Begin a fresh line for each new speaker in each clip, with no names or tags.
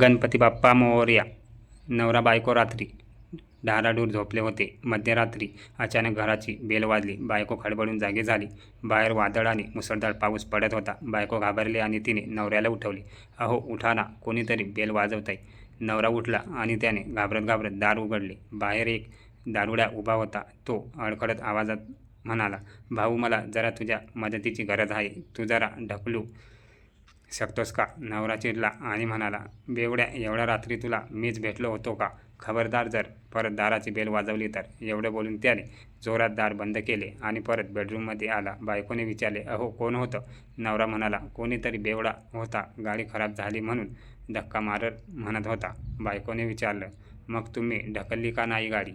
गणपती बाप्पा मोरया. नवरा बायको रात्री. धाराडूर झोपले होते. मध्यरात्री अचानक घराची बेल वाजली. बायको खडबडून जागी झाली. बाहेर वादळ आणि मुसळधार पाऊस पडत होता. बायको घाबरली आणि तिने नवऱ्याला उठवले. अहो उठा ना. कोणीतरी बेल वाजवत आहे नवरा उठला आणि त्याने घाबरत घाबरत दार उघडले. बाहेर एक दारुड्या उभा होता. तो अडखडत आवाजात म्हणाला भाऊ मला जरा तुझ्या मदतीची गरज आहे. तू जरा ढकलू. शकतोस का? नवरा चिडला आणि म्हणाला बेवड्या एवढ्या रात्री तुला मीच भेटलो होतो का? खबरदार जर परत दाराची बेल वाजवली तर. एवढं बोलून त्याने जोरात दार बंद केले आणि परत बेडरूममध्ये आला. बायकोने विचारले अहो कोण होतं? नवरा म्हणाला कोणीतरी बेवडा होता. गाडी खराब झाली म्हणून धक्का मारत म्हणत होता. बायकोने विचारलं मग तुम्ही ढकलली का नाही गाडी?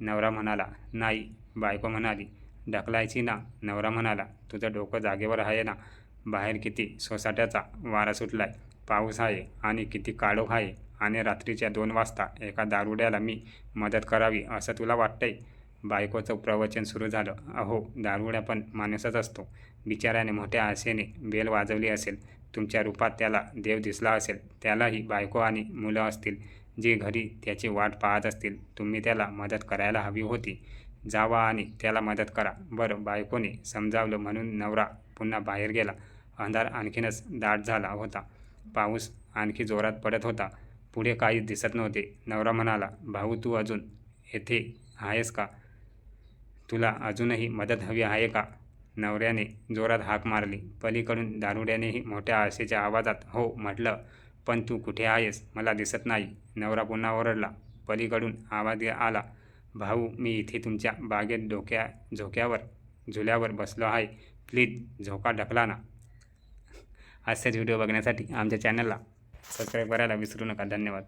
नवरा म्हणाला नाही. बायको म्हणाली ढकलायची ना. नवरा म्हणाला तुझं डोकं जागेवर आहे ना? बाहेर किती सोसाट्याचा वारा सुटलाय पाऊस आहे आणि किती काळोख आहे आणि रात्रीच्या दोन वाजता एका दारुड्याला मी मदत करावी असं तुला वाटतंय? बायकोचं प्रवचन सुरू झालं. अहो दारुड्या पण माणूसच असतो. बिचाऱ्याने मोठ्या आशेने बेल वाजवली असेल. तुमच्या रूपात त्याला देव दिसला असेल. त्यालाही बायको आणि मुलं असतील. जी घरी त्याची वाट पाहत असतील तुम्ही त्याला मदत करायला हवी होती. जावा आणि त्याला मदत करा. बरं बायकोने समजावलं म्हणून नवरा पुन्हा बाहेर गेला. अंधार आणखीनच दाट झाला होता. पाऊस आणखी जोरात पडत होता. पुढे काही दिसत नव्हते. नवरा म्हणाला भाऊ तू अजून येथे आहेस का? तुला अजूनही मदत हवी आहे का? नवऱ्याने जोरात हाक मारली. पलीकडून दारुड्यानेही मोठ्या आशेच्या आवाजात हो म्हटलं पण तू कुठे आहेस? मला दिसत नाही. नवरा पुन्हा ओरडला. पलीकडून आवाज आला भाऊ मी इथे तुमच्या बागेत डोक्या झोक्यावर झुल्यावर बसलो आहे. प्लीज झोका ढकला ना. असेच व्हिडिओ बघण्यासाठी आमच्या चॅनलला सबस्क्राईब करायला विसरू नका. धन्यवाद.